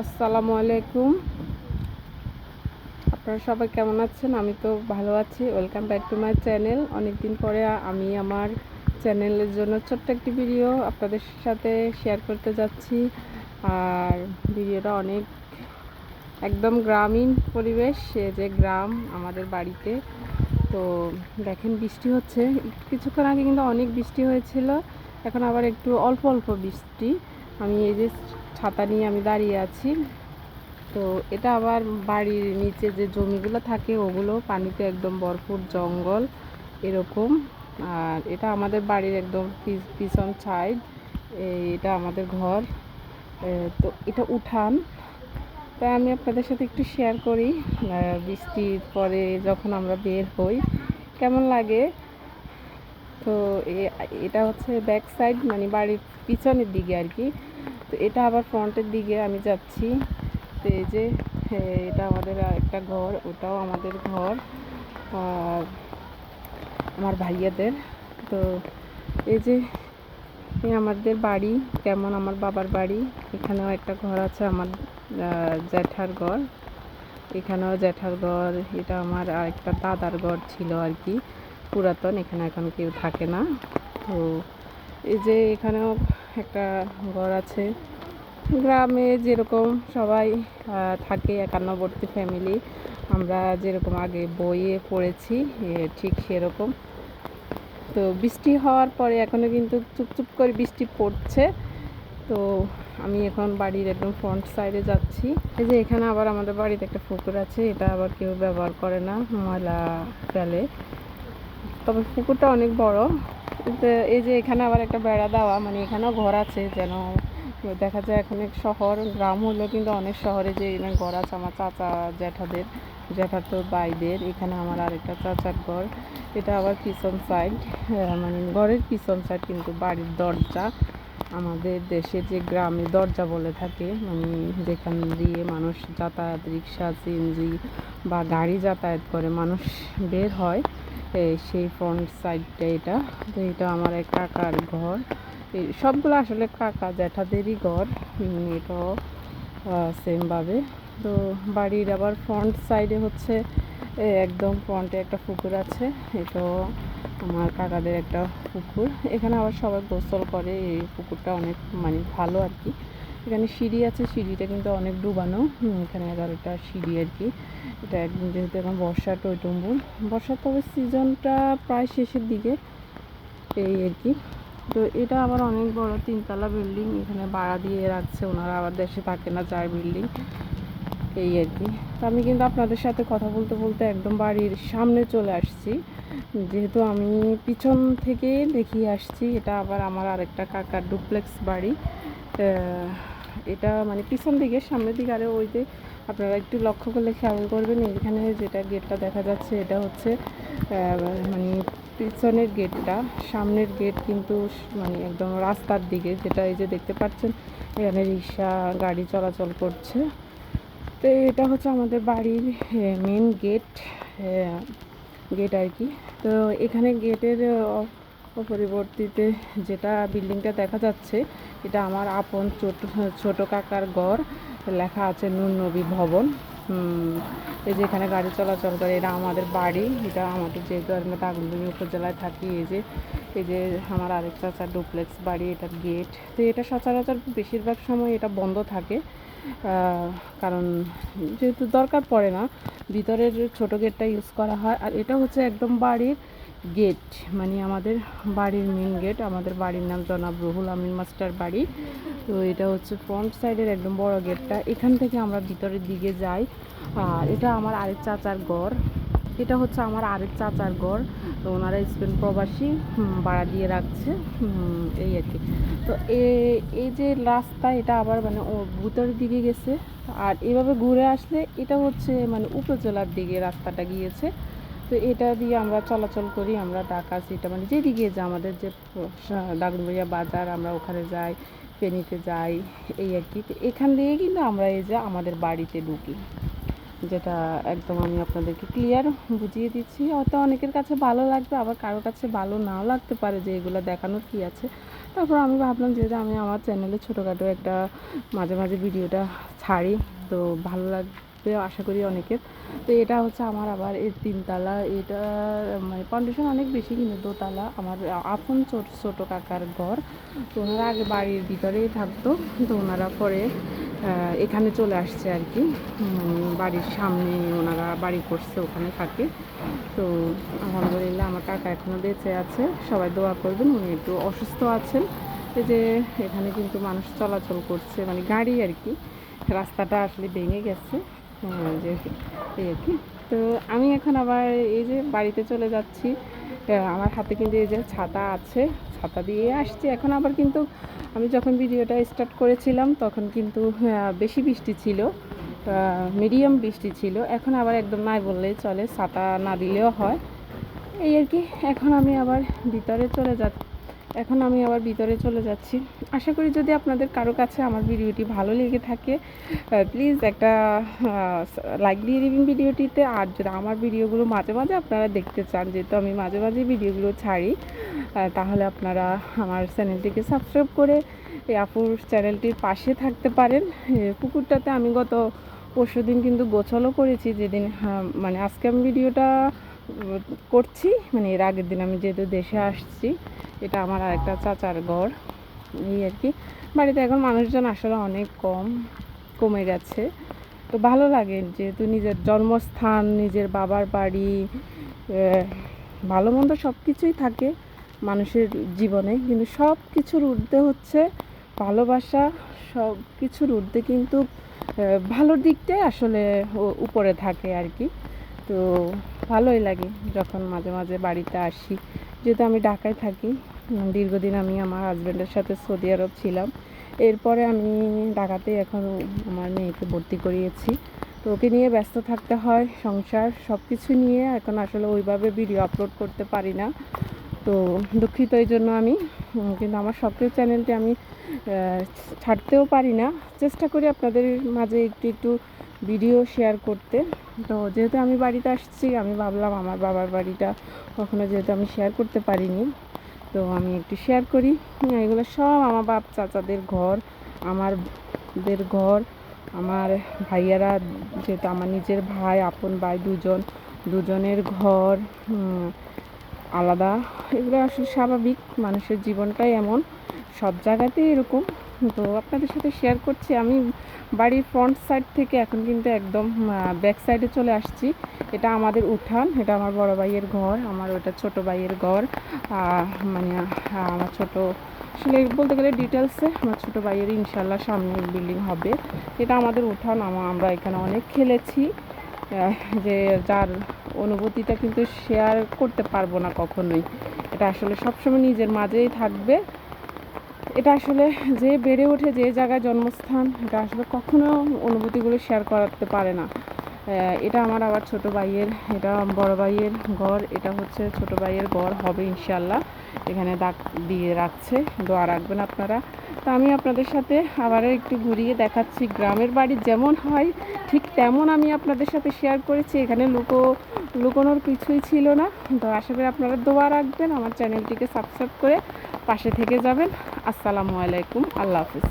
আসসালামু আলাইকুম। আপনারা সবাই কেমন আছেন? আমি তো ভালো আছি। Welcome back to my channel অনেকদিন পরে আমি আমার চ্যানেলের জন্য ছোট্ট একটি ভিডিও আপনাদের সাথে শেয়ার করতে যাচ্ছি। আর ভিডিওটা অনেক একদম গ্রামীণ পরিবেশ, সে যে গ্রাম আমাদের বাড়িতে। তো দেখেন, বৃষ্টি হচ্ছে। কিছুক্ষণ আগে কিন্তু অনেক বৃষ্টি হয়েছিল। এখন আবার একটু অল্প অল্প বৃষ্টি। আমি এই যে ছাতা নিয়ে আমি দাঁড়িয়ে আছি। তো এটা আবার বাড়ির নিচে যে জমিগুলো থাকে, ওগুলো পানিতে একদম ভরপুর জঙ্গল এরকম। আর এটা আমাদের বাড়ির একদম পিছন সাইড এটা আমাদের ঘর। তো এটা উঠান। তাই আমি আপনাদের সাথে একটু শেয়ার করি বৃষ্টির পরে যখন আমরা বের হই, কেমন লাগে? তো এটা হচ্ছে ব্যাক সাইড মানে বাড়ির পিছনের দিকে আর কি। তো এটা আবার ফ্রন্টের দিকে আমি যাচ্ছি। তো এই যে এটা আমাদের একটা ঘর, ওটাও আমাদের ঘর। আর আমার ভাইয়াদের। তো এই যে আমাদের বাড়ি, কেমন আমার বাবার বাড়ি, এখানেও একটা ঘর আছে আমার জ্যাঠার ঘর। এখানেও জ্যাঠার ঘর, এটা আমার আরেকটা দাদার ঘর ছিল আর কি। পুরাতন, এখানে এখন কেউ থাকে না। তো এই যে, এখানেও একটা ঘর আছে। গ্রামে যেরকম সবাই থাকে, একান্নবর্তী ফ্যামিলি আমরা যেরকম আগে বইয়ে পড়েছি ঠিক সেরকম। তো বৃষ্টি হওয়ার পরে এখনও কিন্তু চুপচুপ করে বৃষ্টি পড়ছে। তো আমি এখন বাড়ির একদম ফ্রন্ট সাইডে যাচ্ছি। এই যে এখানে আবার আমাদের বাড়িতে একটা পুকুর আছে, এটা আবার কেউ ব্যবহার করে না, ময়লা ফেলে। তবে পুকুরটা অনেক বড়। এই যে এখানে আবার একটা বেড়া দেওয়া মানে এখানেও ঘর আছে যেন দেখা যায় এখন এক শহর, গ্রাম হলেও কিন্তু অনেক শহরে যে এখানে ঘর আছে আমার চাচা, জ্যাঠাদের, জ্যাঠার তো বাইদের, এখানে আমার আরেকটা চাচার ঘর। এটা আবার পিছন সাইড মানে ঘরের পিছন সাইড কিন্তু বাড়ির দরজা। আমাদের দেশে যে গ্রামে দরজা বলে থাকে মানে যেখান দিয়ে মানুষ যাতায়াত, রিক্সা, সিএনজি বা গাড়ি যাতায়াত করে, মানুষ বের হয়। সেই ফ্রন্ট সাইডটা এটা। তো এটা আমার এক কাকার ঘর। সবগুলো আসলে কাকা জ্যাঠাদেরই ঘর। এটাও সেমভাবে তো বাড়ির আবার ফ্রন্ট সাইডে হচ্ছে একদম ফ্রন্টে একটা পুকুর আছে। এটাও আমার কাকাদের একটা পুকুর। এখানে আবার সবাই গোসল করে। এই পুকুরটা অনেক মানে ভালো আর কি। এখানে সিঁড়ি আছে, সিঁড়িটা কিন্তু অনেক ডুবানো। এখানে এগারোটা সিঁড়ি আর কি। এটা একদম যেহেতু এখন বর্ষা টইটুম্বুর বর্ষার তবে সিজনটা প্রায় শেষের দিকে, এই আর কি। তো এটা আবার অনেক বড় তিনতলা বিল্ডিং, এখানে ভাড়া দিয়ে রাখছে ওনারা, আবার দেশে থাকে না চার বিল্ডিং। এই আর কি। তো আমি কিন্তু আপনাদের সাথে কথা বলতে বলতে একদম বাড়ির সামনে চলে আসছি। যেহেতু আমি পিছন থেকে দেখিয়ে আসছি, এটা আবার আমার আরেকটা কাকার ডুপ্লেক্স বাড়ি। এটা মানে পিছন দিকে, সামনের দিকে আরে ওই যে আপনারা একটু লক্ষ্য করলে খেয়াল করবেন এখানে যেটা গেটটা দেখা যাচ্ছে এটা হচ্ছে মানে পিছনের গেটটা, সামনের গেট কিন্তু মানে একদম রাস্তার দিকে, যেটা এই যে দেখতে পাচ্ছেন, এখানে রিক্সা, গাড়ি চলাচল করছে। তো এটা হচ্ছে আমাদের বাড়ির মেন গেট গেট আর কি। তো এখানে গেটের পরিবর্তিতে যেটা বিল্ডিংটা দেখা যাচ্ছে, এটা আমার আপন ছোট ছোট কাকার ঘর। লেখা আছে নূর নবী ভবন। এই যে এখানে গাড়ি চলাচল করে, এটা আমাদের বাড়ি। এটা আমাদের যেহেতু আমরা দাগনভূঞা উপজেলায় থাকি, এই যে এই যে আমার আরেক চাচার ডুপ্লেক্স বাড়ি, এটার গেট তো এটা সচরাচর বেশিরভাগ সময় এটা বন্ধ থাকে। কারণ যেহেতু দরকার পড়ে না, ভিতরের ছোট গেটটা ইউজ করা হয়। আর এটা হচ্ছে একদম বাড়ির গেট মানে আমাদের বাড়ির মেন গেট আমাদের বাড়ির নাম জনাব রুহুল আমিন মাস্টার বাড়ি। তো এটা হচ্ছে ফ্রন্ট সাইডের একদম বড় গেটটা এখান থেকে আমরা ভিতরের দিকে যাই। আর এটা আমার আরেক চাচার ঘর। এটা হচ্ছে আমার আরেক চাচার ঘর। তো ওনারা স্পেন প্রবাসী ভাড়া দিয়ে রাখছে। এই আর কি। তো এই যে রাস্তা, এটা আবার মানে ও ভিতরের দিকে গেছে। আর এভাবে ঘুরে আসলে এটা হচ্ছে মানে উপজেলার দিকে রাস্তাটা গিয়েছে। তো এটা দিয়ে আমরা চলাচল করি, আমরা ঢাকা সিটা মানে যেদিকে যে আমাদের যে দাগনভূঞা বাজার, আমরা ওখানে যাই, ফেনীতে যাই, এই আর কি। তো এখান দিয়ে কিন্তু আমরা এই যে আমাদের বাড়িতে ঢুকি, যেটা একদম আমি আপনাদেরকে ক্লিয়ার বুঝিয়ে দিচ্ছি। হয়তো অনেকের কাছে ভালো লাগবে, আবার কারও কাছে ভালো নাও লাগতে পারে যে এগুলো দেখানোর কী আছে। তারপর আমি ভাবলাম যেহেতু আমি আমার চ্যানেলে ছোটোখাটো একটা মাঝে মাঝে ভিডিওটা ছাড়ি, তো ভালো লাগবে আশা করি অনেকের। তো এটা হচ্ছে আমার আবার এই তিনতলা এটা মানে ফাউন্ডেশন অনেক বেশি কিন্তু দোতলা আমার আপন ছোট, ছোটো কাকার ঘর। তো ওনারা আগে বাড়ির ভিতরেই থাকতো। তো ওনারা পরে এখানে চলে আসছে আর কি। বাড়ির সামনে ওনারা বাড়ি করছে, ওখানে থাকে। তো আলহামদুলিল্লাহ আমার কাকা এখনও বেঁচে আছে। সবাই দোয়া করবেন, উনি একটু অসুস্থ আছেন। এই যে এখানে কিন্তু মানুষ চলাচল করছে মানে গাড়ি আর কি। রাস্তাটা আসলে ভেঙে গেছে। যে, এই আর কি। তো আমি এখন আবার এই যে বাড়িতে চলে যাচ্ছি। আমার হাতে কিন্তু এই যে ছাতা আছে, ছাতা দিয়ে আসছি। এখন আবার কিন্তু আমি যখন ভিডিওটা স্টার্ট করেছিলাম, তখন কিন্তু বেশি বৃষ্টি ছিল মিডিয়াম বৃষ্টি ছিল। এখন আবার একদম নাই বললেই চলে, ছাতা না দিলেও হয়। এই আর কি, এখন আমি আবার ভিতরে চলে যা এখন আমি আবার ভিতরে চলে যাচ্ছি। আশা করি যদি আপনাদের কারও কাছে আমার ভিডিওটি ভালো লেগে থাকে প্লিজ একটা লাইক দিয়ে দিবেন ভিডিওটিতে। আর যদি আমার ভিডিওগুলো মাঝে মাঝে আপনারা দেখতে চান যেহেতু আমি মাঝে মাঝে ভিডিওগুলো ছাড়ি তাহলে আপনারা আমার চ্যানেলটিকে সাবস্ক্রাইব করে এই আপুর চ্যানেলটির পাশে থাকতে পারেন। পুকুরটাতে আমি গত পরশু দিন কিন্তু গোছলও করেছি যেদিন হ্যাঁ, মানে আজকে আমি ভিডিওটা করছি মানে এর আগের দিন আমি যেহেতু দেশে আসছি, এটা আমার আরেকটা চাচার ঘর, এই আর কি। বাড়িতে এখন মানুষজন আসলে অনেক কম, কমে গেছে। তো ভালো লাগে যেহেতু নিজের জন্মস্থান, নিজের বাবার বাড়ি ভালো মন্দ সব কিছুই থাকে মানুষের জীবনে, কিন্তু সব কিছুর ঊর্ধ্বে হচ্ছে ভালোবাসা, সব কিছুর ঊর্ধ্বে কিন্তু ভালো দিকটাই আসলে উপরে থাকে আর কি। তো ভালোই লাগে যখন মাঝে মাঝে বাড়িতে আসি। যেহেতু আমি ঢাকায় থাকি দীর্ঘদিন আমি আমার হাজব্যান্ডের সাথে সৌদি আরব ছিলাম। এরপরে আমি ঢাকাতে এখন আমার মেয়েকে ভর্তি করিয়েছি। তো ওকে নিয়ে ব্যস্ত থাকতে হয়, সংসার সব কিছু নিয়ে। এখন আসলে ওইভাবে ভিডিও আপলোড করতে পারি না। তো দুঃখিত এই জন্য আমি কিন্তু আমার সক্রিয় চ্যানেলটি আমি ছাড়তেও পারি না। চেষ্টা করি আপনাদের মাঝে একটু একটু ভিডিও শেয়ার করতে। তো যেহেতু আমি বাড়িতে আসছি, আমি ভাবলাম আমার বাবার বাড়িটা কখনো যেহেতু আমি শেয়ার করতে পারিনি, তো আমি একটু শেয়ার করি। এগুলো সব আমার বাপ চাচাদের ঘর, আমারদের ঘর, আমার ভাইয়ারা যেহেতু আমার নিজের ভাই, আপন ভাই দুজন, দুজনের ঘর আলাদা। এগুলো আসলে স্বাভাবিক, মানুষের জীবনটাই এমন। সব জায়গাতেই এরকম। তো আপনাদের সাথে শেয়ার করছি। আমি বাড়ির ফ্রন্ট সাইড থেকে এখন কিন্তু একদম ব্যাক সাইডে চলে আসছি। এটা আমাদের উঠান, এটা আমার বড় ভাইয়ের ঘর, আমার ওটা ছোট ভাইয়ের ঘর। মানে আমার ছোট, আসলে বলতে গেলে ডিটেলসে আমার ছোট ভাইয়ের ইনশাল্লাহ সামনে বিল্ডিং হবে। এটা আমাদের উঠান, আমা- আমরা এখানে অনেক খেলেছি। যে যার অনুভূতিটা কিন্তু শেয়ার করতে পারব না কখনোই। এটা আসলে সবসময় নিজের মাঝেই থাকবে। এটা আসলে যে বেড়ে ওঠে যে জায়গায় জন্মস্থান, এটা আসলে কখনো অনুভূতিগুলো শেয়ার করাতে পারে না। এটা আমার আবার ছোট ভাইয়ের, এটা বড় ভাইয়ের ঘর, এটা হচ্ছে ছোট ভাইয়ের ঘর, হবে ইনশাল্লাহ এখানে দাগ দিয়ে রাখছে, দোয়া রাখবেন আপনারা। তো আমি আপনাদের সাথে আবারও একটু ঘুরিয়ে দেখাচ্ছি, গ্রামের বাড়ি যেমন হয়, ঠিক তেমন আমি আপনাদের সাথে শেয়ার করেছি। এখানে লুকো, লুকোনোর কিছুই ছিল না। তো আশা করি আপনারা দোয়া রাখবেন। আমার চ্যানেলটিকে সাবস্ক্রাইব করে পাশে থেকে যাবেন। আসসালামু আলাইকুম। আল্লাহ হাফিজ।